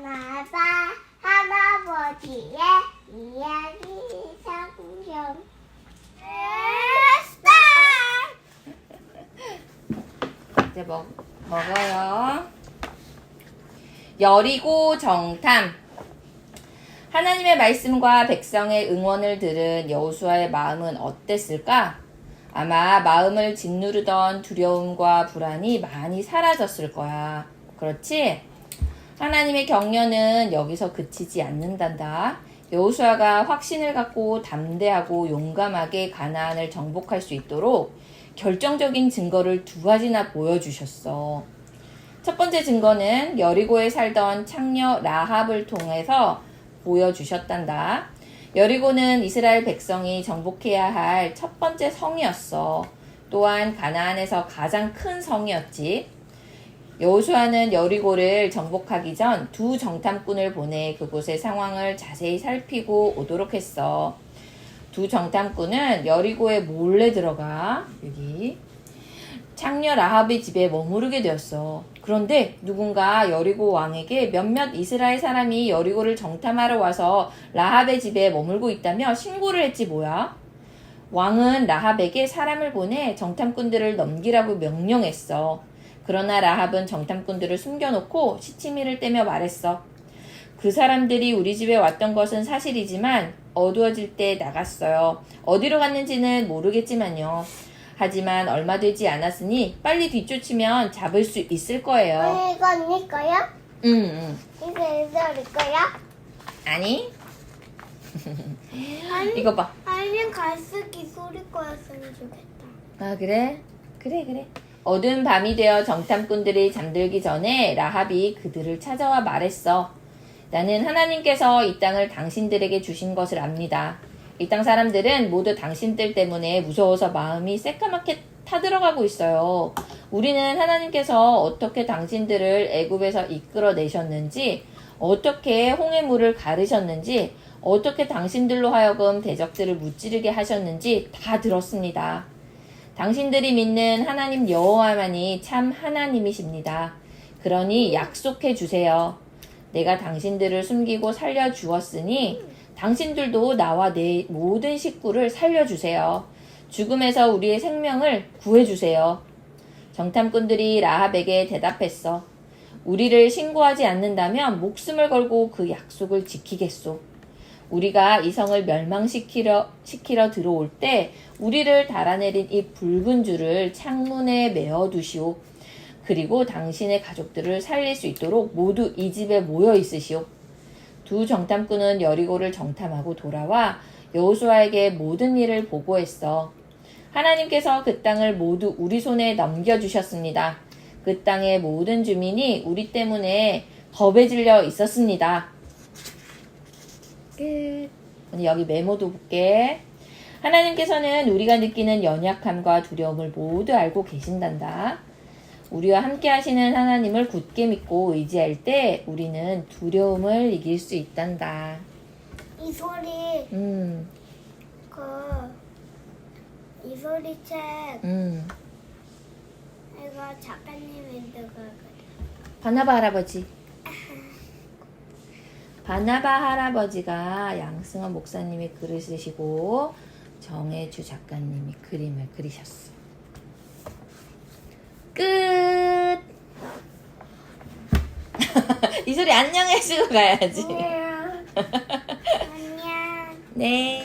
바나바 할아버지의 이야기 스타 이제 먹, 먹어요. 여리고 정탐. 하나님의 말씀과 백성의 응원을 들은 여호수아의 마음은 어땠을까? 아마 마음을 짓누르던 두려움과 불안이 많이 사라졌을 거야. 그렇지? 하나님의 격려는 여기서 그치지 않는단다. 여호수아가 확신을 갖고 담대하고 용감하게 가나안을 정복할 수 있도록 결정적인 증거를 두 가지나 보여주셨어. 첫 번째 증거는 여리고에 살던 창녀 라합을 통해서 보여주셨단다. 여리고는 이스라엘 백성이 정복해야 할 첫 번째 성이었어. 또한 가나안에서 가장 큰 성이었지. 여호수아는 여리고를 정복하기 전 두 정탐꾼을 보내 그곳의 상황을 자세히 살피고 오도록 했어. 두 정탐꾼은 여리고에 몰래 들어가 여기 창녀 라합의 집에 머무르게 되었어. 그런데 누군가 여리고 왕에게 몇몇 이스라엘 사람이 여리고를 정탐하러 와서 라합의 집에 머물고 있다며 신고를 했지 뭐야? 왕은 라합에게 사람을 보내 정탐꾼들을 넘기라고 명령했어. 그러나 라합은 정탐꾼들을 숨겨놓고 시치미를 떼며 말했어. 그 사람들이 우리 집에 왔던 것은 사실이지만 어두워질 때 나갔어요. 어디로 갔는지는 모르겠지만요. 하지만 얼마 되지 않았으니 빨리 뒤쫓으면 잡을 수 있을 거예요. 언니 이거 언니 거야? 응, 응. 이거 이거 거야? 아니? 아니 이거 봐. 아니 갈색 이 소리 거였으면 좋겠다 아, 그래? 그래, 그래. 어두운 밤이 되어 정탐꾼들이 잠들기 전에 라합이 그들을 찾아와 말했어. 나는 하나님께서 이 땅을 당신들에게 주신 것을 압니다. 이 땅 사람들은 모두 당신들 때문에 무서워서 마음이 새까맣게 타들어가고 있어요. 우리는 하나님께서 어떻게 당신들을 애굽에서 이끌어내셨는지, 어떻게 홍해 물을 가르셨는지, 어떻게 당신들로 하여금 대적들을 무찌르게 하셨는지 다 들었습니다. 당신들이 믿는 하나님 여호와만이 참 하나님이십니다. 그러니 약속해 주세요. 내가 당신들을 숨기고 살려 주었으니 당신들도 나와 내 모든 식구를 살려 주세요. 죽음에서 우리의 생명을 구해 주세요. 정탐꾼들이 라합에게 대답했어. 우리를 신고하지 않는다면 목숨을 걸고 그 약속을 지키겠소. 우리가 이 성을 멸망시키려 시키러 들어올 때 우리를 달아내린 이 붉은 줄을 창문에 메어 두시오. 그리고 당신의 가족들을 살릴 수 있도록 모두 이 집에 모여 있으시오. 두 정탐꾼은 여리고를 정탐하고 돌아와 여호수아에게 모든 일을 보고했어. 하나님께서 그 땅을 모두 우리 손에 넘겨주셨습니다. 그 땅의 모든 주민이 우리 때문에 겁에 질려 있었습니다. 끝. 오늘 여기 메모도 볼게. 하나님께서는 우리가 느끼는 연약함과 두려움을 모두 알고 계신단다. 우리와 함께 하시는 하나님을 굳게 믿고 의지할 때 우리는 두려움을 이길 수 있단다. 이 소리 음, 그이 소리 책 음. 이거 작가님이 누가 그래 바나바 할아버지. 바나바 할아버지가 양승원 목사님이 글을 쓰시고 정혜주 작가님이 그림을 그리셨어. 끝. 이 소리 안녕 해주고 가야지. 안녕 안녕 네.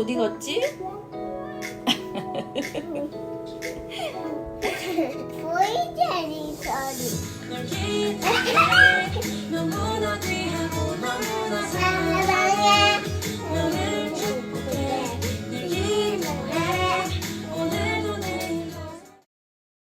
어디 갔지? 보이지 않니 소리